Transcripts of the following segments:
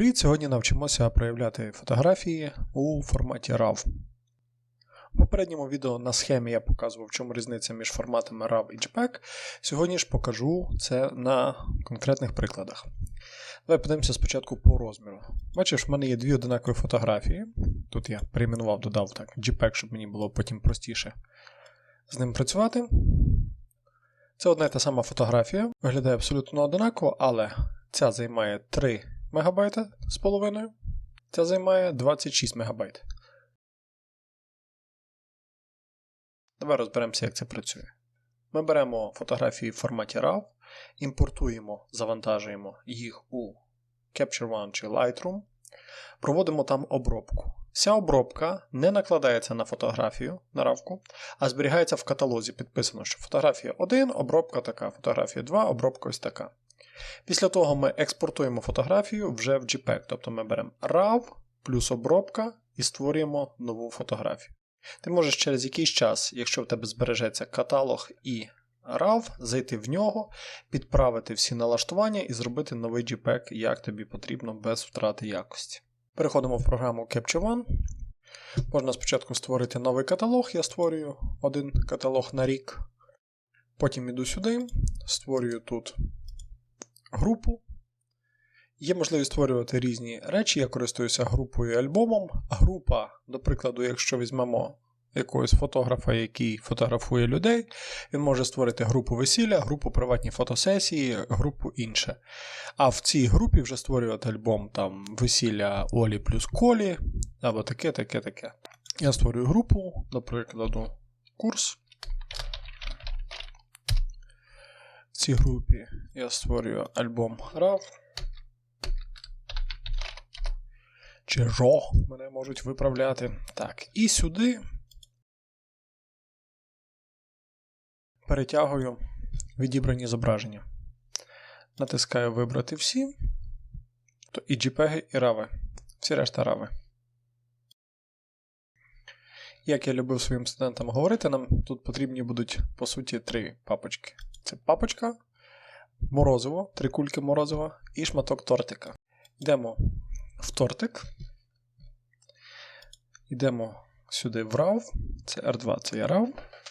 Привіт! Сьогодні навчимося проявляти фотографії у форматі RAW. У попередньому відео на схемі я показував, в чому різниця між форматами RAW і JPEG. Сьогодні ж покажу це на конкретних прикладах. Давай подивимося спочатку по розміру. Бачиш, в мене є дві одинакові фотографії. Тут я перейменував, додав так JPEG, щоб мені було потім простіше з ним працювати. Це одна і та сама фотографія, виглядає абсолютно одинаково, але ця займає 3 МБ з половиною. Ця займає 26 МБ. Давай розберемося, як це працює. Ми беремо фотографії в форматі RAW, імпортуємо, завантажуємо їх у Capture One чи Lightroom, проводимо там обробку. Ця обробка не накладається на фотографію на равку, а зберігається в каталозі. Підписано, що фотографія 1, обробка така, фотографія 2, обробка ось така. Після того ми експортуємо фотографію вже в JPEG, тобто ми беремо RAW плюс обробка і створюємо нову фотографію. Ти можеш через якийсь час, якщо в тебе збережеться каталог і RAW, зайти в нього, підправити всі налаштування і зробити новий JPEG, як тобі потрібно, без втрати якості. Переходимо в програму Capture One. Можна спочатку створити новий каталог. Я створюю один каталог на рік. Потім іду сюди, створюю тут групу. Є можливість створювати різні речі. Я користуюся групою і альбомом. Група, до прикладу, якщо візьмемо якогось фотографа, який фотографує людей, він може створити групу весілля, групу приватні фотосесії, групу інше. А в цій групі вже створювати альбом там весілля Олі плюс Колі, або таке, таке, таке. Я створюю групу, до прикладу, курс. В цій групі я створюю альбом RAW. Чи RAW мене можуть виправляти. Так, і сюди перетягую відібрані зображення. Натискаю Вибрати всі. То і JPEG, і RAW. Всі решта RAW. Як я любив своїм студентам говорити, нам тут потрібні будуть, по суті, три папочки. Це папочка, морозиво, три кульки морозива і шматок тортика. Йдемо в тортик. Йдемо сюди в RAW. Це R2, це є RAW.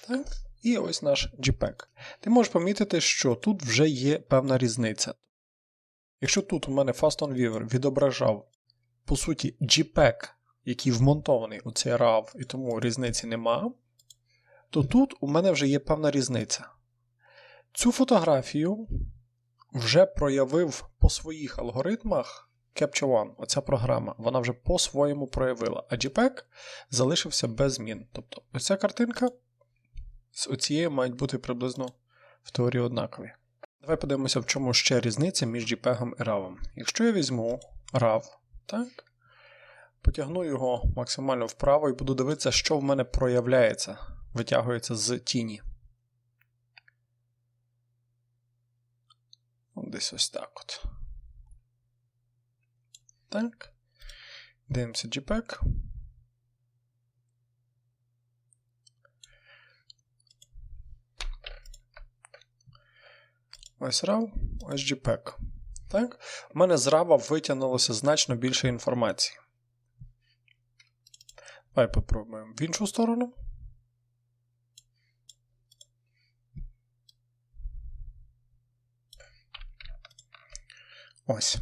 Так? І ось наш JPEG. Ти можеш помітити, що тут вже є певна різниця. Якщо тут у мене Fast on Viewer відображав, по суті, JPEG, який вмонтований у цей RAW, і тому різниці нема, то тут у мене вже є певна різниця. Цю фотографію вже проявив по своїх алгоритмах Capture One, оця програма, вона вже по-своєму проявила, а JPEG залишився без змін. Тобто, оця картинка з оцією мають бути приблизно в теорії однакові. Давай подивимося, в чому ще різниця між JPEG і RAW. Якщо я візьму RAW, так, потягну його максимально вправо і буду дивитися, що в мене проявляється, витягується з тіні. Десь ось так от. Так. Дивимося JPEG. Ось RAW, ось JPEG. Так? У мене з RAW витягнулося значно більше інформації. Давай попробуємо в іншу сторону. Ось.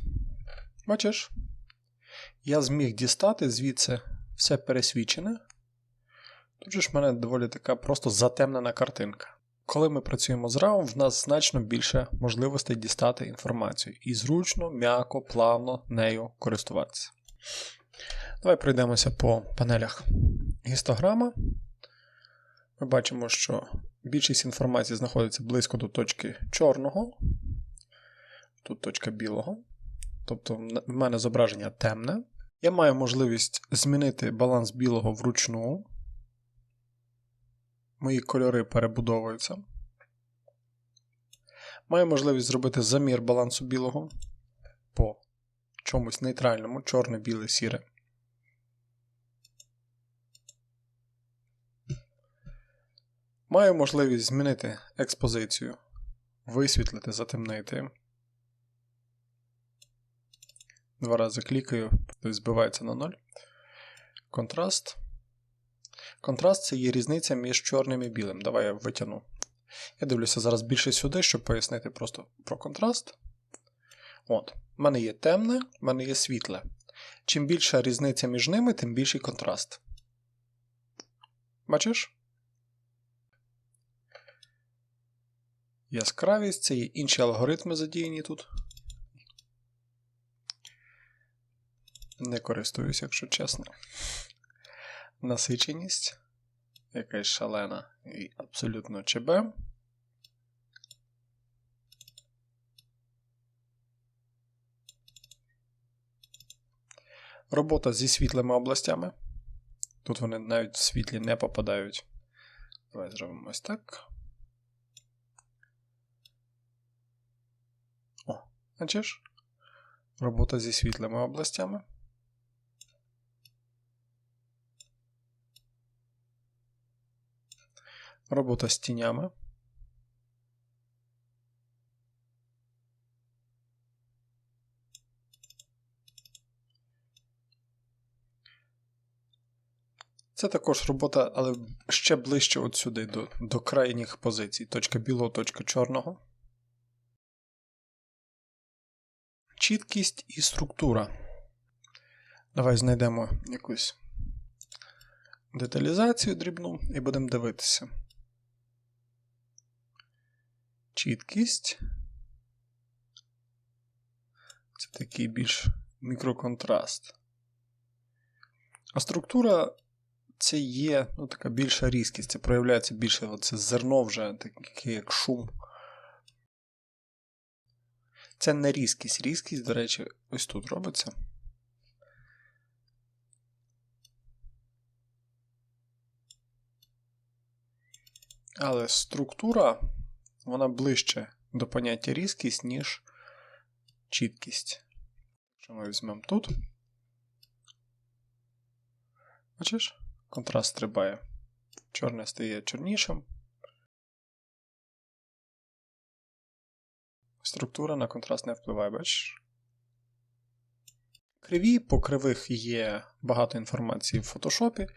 Бачиш? Я зміг дістати звідси все пересвічене. Тут же ж в мене доволі така просто затемнена картинка. Коли ми працюємо з RAW, в нас значно більше можливостей дістати інформацію і зручно, м'яко, плавно нею користуватися. Давай пройдемося по панелях гістограма. Ми бачимо, що більшість інформації знаходиться близько до точки чорного. Тут точка білого. Тобто в мене зображення темне. Я маю можливість змінити баланс білого вручну. Мої кольори перебудовуються. Маю можливість зробити замір балансу білого по чомусь нейтральному, чорне, біле, сіре. Маю можливість змінити експозицію, висвітлити, затемнити. Два рази клікаю, тобто збивається на 0. Контраст. Контраст це є різниця між чорним і білим. Давай я витягну. Я дивлюся зараз більше сюди, щоб пояснити просто про контраст. От, в мене є темне, в мене є світле. Чим більша різниця між ними, тим більший контраст. Бачиш? Яскравість це є інші алгоритми задіяні тут. Не користуюсь, якщо чесно. Насиченість. Якась шалена і абсолютно ЧБ. Робота зі світлими областями. Тут вони навіть в світлі не попадають. Давай зробимо ось так. О, бачиш? Робота зі світлими областями. Робота з тінями. Це також робота, але ще ближче от сюди, до, до крайніх позицій. Точка білого, точка чорного. Чіткість і структура. Давай знайдемо якусь деталізацію дрібну і будемо дивитися. Чіткість. Це такий більш мікроконтраст. А структура це є ну, така більша різкість, це проявляється більше оце зерно вже, таке як шум. Це не різкість. Різкість, до речі, ось тут робиться. Але структура, вона ближче до поняття різкість, ніж чіткість. Що ми візьмемо тут. Бачиш? Контраст стрибає. Чорне стає чорнішим. Структура на контраст не впливає, бачиш? Криві, по кривих є багато інформації в фотошопі.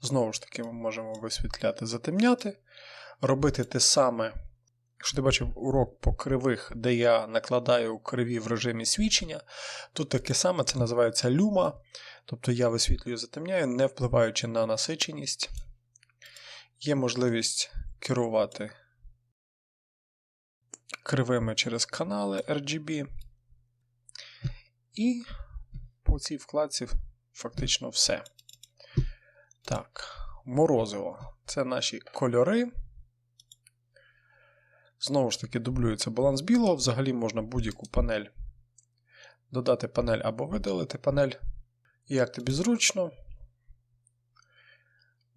Знову ж таки, ми можемо висвітляти, затемняти. Робити те саме, якщо ти бачив урок по кривих, де я накладаю криві в режимі свідчення, тут таке саме це називається люма. Тобто я висвітлюю, затемняю, не впливаючи на насиченість. Є можливість керувати кривими через канали RGB. І по цій вкладці фактично все. Так, морозиво. Це наші кольори. Знову ж таки, дублюється баланс білого. Взагалі можна будь-яку панель додати панель або видалити панель. Як тобі зручно.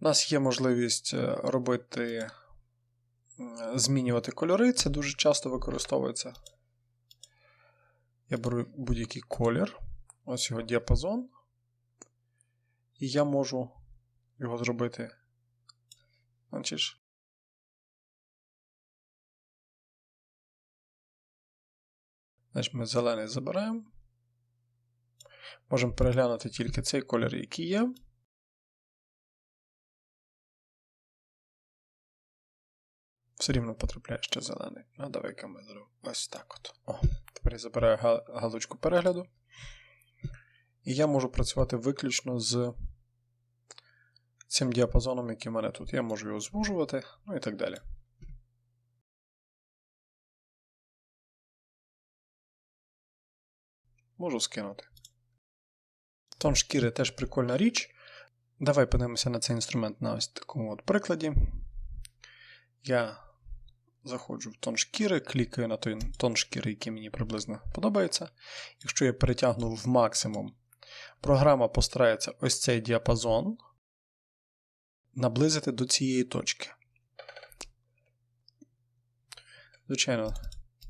У нас є можливість е, робити, змінювати кольори, це дуже часто використовується. Я беру будь-який колір, ось його діапазон, і я можу його зробити. Значить, Значить, ми зелений забираємо. Можемо переглянути тільки цей колір, який є. Все рівно потрапляє ще зелений. Ну, давай-ка ми зробимо ось так от. О, Тепер я забираю галочку перегляду. І я можу працювати виключно з цим діапазоном, який в мене тут. Я можу його звужувати, ну і так далі. Можу скинути. Тон шкіри теж прикольна річ. Давай подивимося на цей інструмент на ось такому от прикладі. Я заходжу в тон шкіри, клікаю на той тон шкіри, який мені приблизно подобається. Якщо я перетягну в максимум, програма постарається ось цей діапазон наблизити до цієї точки. Звичайно,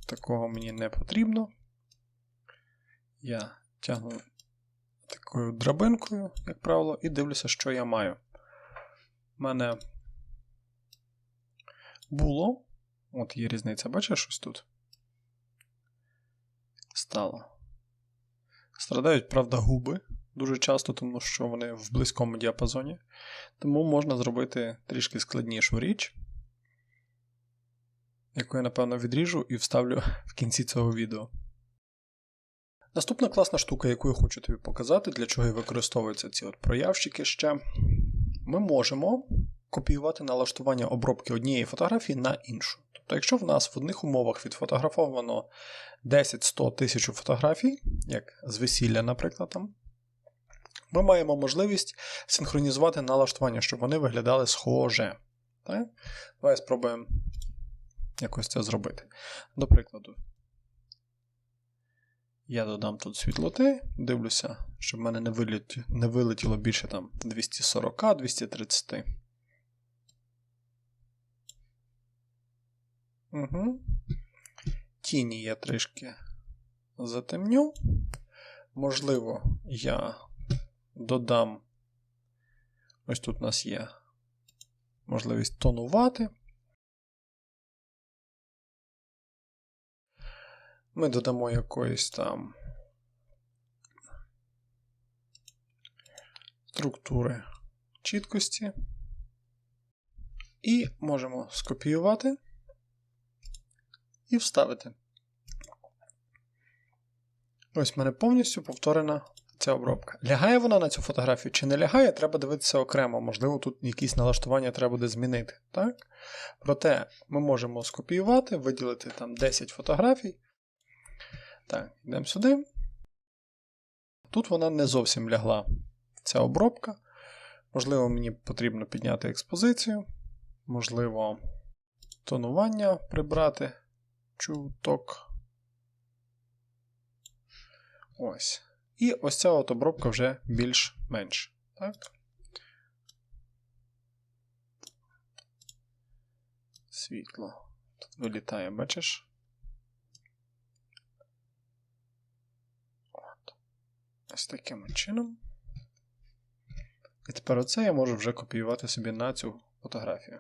такого мені не потрібно. Я тягну такою драбинкою, як правило, і дивлюся, що я маю. У мене було. От є різниця, бачиш щось тут? Стало. Страдають, правда, губи дуже часто, тому що вони в близькому діапазоні. Тому можна зробити трішки складнішу річ, яку я, напевно, відріжу і вставлю в кінці цього відео. Наступна класна штука, яку я хочу тобі показати, для чого і використовуються ці от проявщики ще. Ми можемо копіювати налаштування обробки однієї фотографії на іншу. Тобто, якщо в нас в одних умовах відфотографовано 10, 100 1000 фотографій, як з весілля, наприклад, там, ми маємо можливість синхронізувати налаштування, щоб вони виглядали схоже. Так? Давай спробуємо якось це зробити. До прикладу, я додам тут світлоти, дивлюся, щоб в мене не вилетіло, не вилетіло більше там 240-230. Угу. Тіні я трішки затемню. Можливо, я додам. Ось тут у нас є можливість тонувати. Ми додамо якоїсь там структури чіткості. І можемо скопіювати і вставити. Ось в мене повністю повторена ця обробка. Лягає вона на цю фотографію чи не лягає, треба дивитися окремо. Можливо, тут якісь налаштування треба буде змінити. Так? Проте ми можемо скопіювати, виділити там 10 фотографій. Так, йдемо сюди. Тут вона не зовсім лягла, ця обробка. Можливо, мені потрібно підняти експозицію. Можливо, тонування прибрати чуток. Ось. І ось ця от обробка вже більш-менш. Так? Світло. Тут вилітає, бачиш? Ось таким чином. І тепер оце я можу вже копіювати собі на цю фотографію.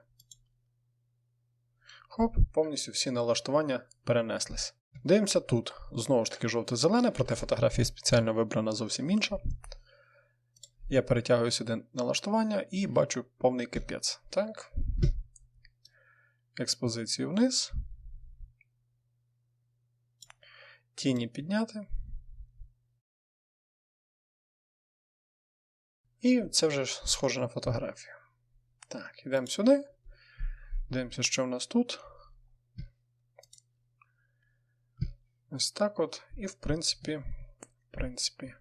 Хоп, повністю всі налаштування перенеслись. Дивимося тут. Знову ж таки, жовте-зелене, проте фотографія спеціально вибрана зовсім інша. Я перетягую сюди налаштування і бачу повний капець. Так. Експозицію вниз. Тіні підняти. І це вже схоже на фотографію. Так, йдемо сюди. Дивимося, що в нас тут. Ось так от. І, в принципі, в принципі,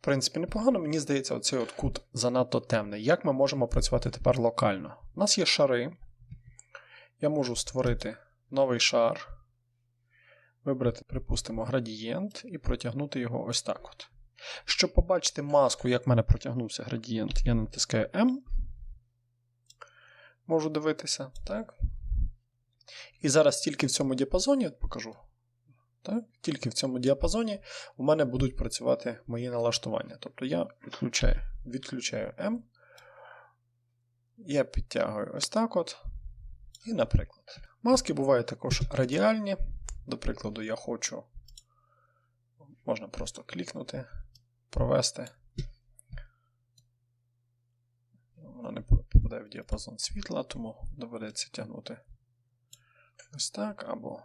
в принципі, непогано, мені здається, оцей от кут занадто темний. Як ми можемо працювати тепер локально? У нас є шари. Я можу створити новий шар, вибрати, припустимо, градієнт і протягнути його ось так от. Щоб побачити маску, як в мене протягнувся градієнт, я натискаю M. Можу дивитися, так? І зараз тільки в цьому діапазоні покажу. Так? Тільки в цьому діапазоні у мене будуть працювати мої налаштування. Тобто я відключаю відключаю M. Я підтягую ось так от. І, наприклад, маски бувають також радіальні. До прикладу, я хочу. Можна просто клікнути, провести. Вона не попадає в діапазон світла, тому доведеться тягнути ось так, або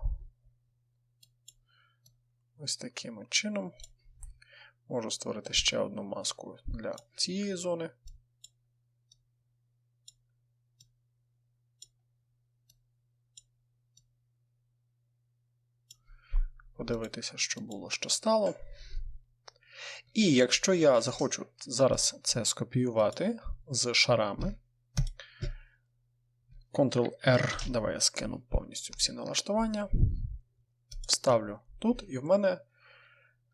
ось таким чином. Можу створити ще одну маску для цієї зони. Подивитися, що було, що стало. І якщо я захочу зараз це скопіювати з шарами, Ctrl-R, давай я скину повністю всі налаштування. Вставлю тут, і в мене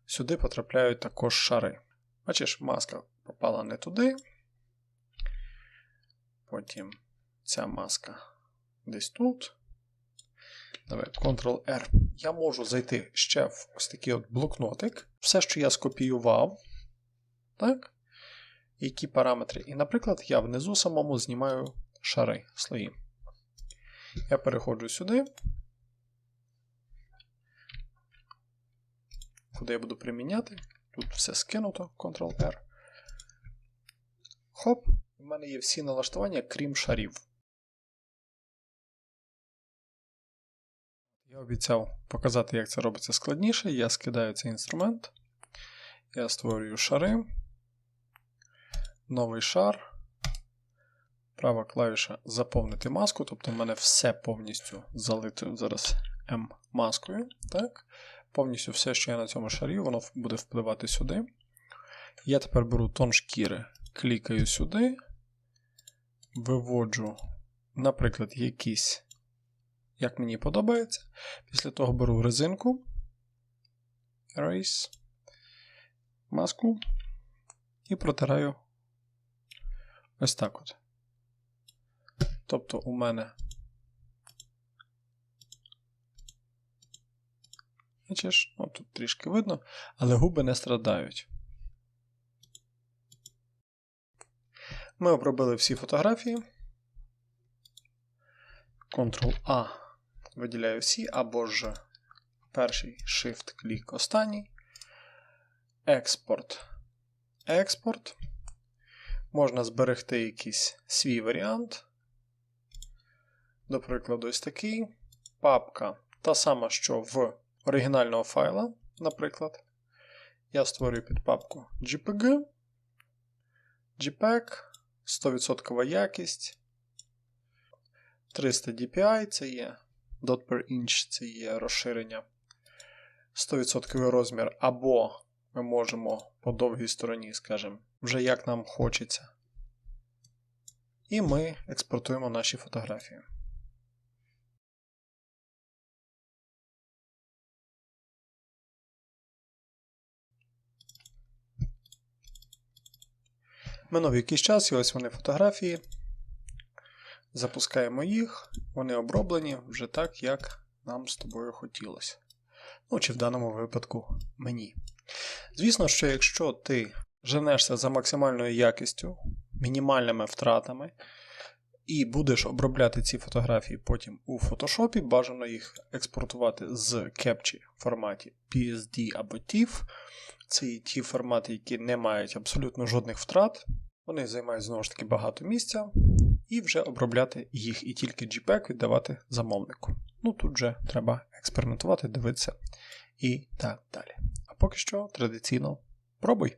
сюди потрапляють також шари. Бачиш, маска попала не туди. Потім ця маска десь тут. Давай, Ctrl-R. Я можу зайти ще в ось такий от блокнотик. Все, що я скопіював. Так? Які параметри. І, наприклад, я внизу самому знімаю шари слої. Я переходжу сюди. куди я буду приміняти. Тут все скинуто, Ctrl-R. Хоп, у мене є всі налаштування, крім шарів. Я обіцяв показати, як це робиться складніше. Я скидаю цей інструмент. Я створюю шари. Новий шар. Права клавіша заповнити маску. Тобто в мене все повністю залито зараз М-маскою. Так? Повністю все, що є на цьому шарі, воно буде впливати сюди. Я тепер беру тон шкіри, клікаю сюди, виводжу, наприклад, якийсь, як мені подобається. Після того беру резинку, Erase, маску і протираю ось так от. Тобто у мене Бачиш, ну, тут трішки видно, але губи не страдають. Ми обробили всі фотографії. Ctrl-A виділяю всі, або ж перший Shift-клік останній. Експорт. Експорт. Можна зберегти якийсь свій варіант. До прикладу, ось такий. Папка та сама, що в оригінального файла, наприклад. Я створюю під папку JPG, JPEG, 100% якість. 300 DPI це є dot per inch це є розширення. 100% розмір, або ми можемо по довгій стороні, скажімо, вже як нам хочеться. І ми експортуємо наші фотографії. Минув якийсь час, і ось вони фотографії. Запускаємо їх, вони оброблені вже так, як нам з тобою хотілося. Ну, чи в даному випадку мені. Звісно, що якщо ти женешся за максимальною якістю, мінімальними втратами, і будеш обробляти ці фотографії потім у фотошопі, бажано їх експортувати з Capture в форматі PSD або TIFF. Це і ті формати, які не мають абсолютно жодних втрат. Вони займають знову ж таки багато місця, і вже обробляти їх і тільки JPEG віддавати замовнику. Ну тут же треба експериментувати, дивитися і так далі. А поки що традиційно пробуй.